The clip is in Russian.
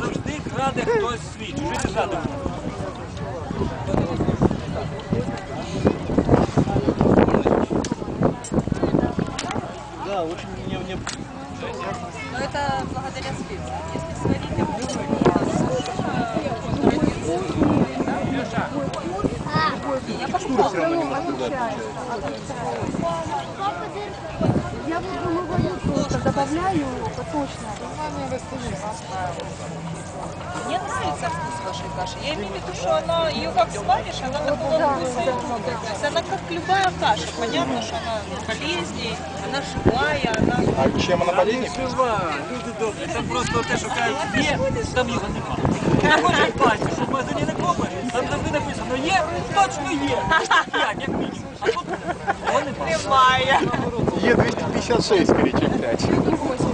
Завжди краде хтось свій, чужий не жаден. Да, очень мне, мне Но это благодаря специи. Если сварить Я попробую. Я вот вымываю просто, добавляю сочно. Мне нравится вкус вашей каши. Я имею в виду, что она, ее как сваришь, она такого вкуса и будет. То есть она как любая каша. Понятно, что она полезней, она живая, она... А чем она полезнее? Жива, люди добрі. Там просто те, що кажуть, є, там його нема. Я хочу бачити, що в магазині не купиш, там завжди написано є, точно є. П'ять, як мінімум. А тут його немає. Немає. Е256, скорее, чем 5.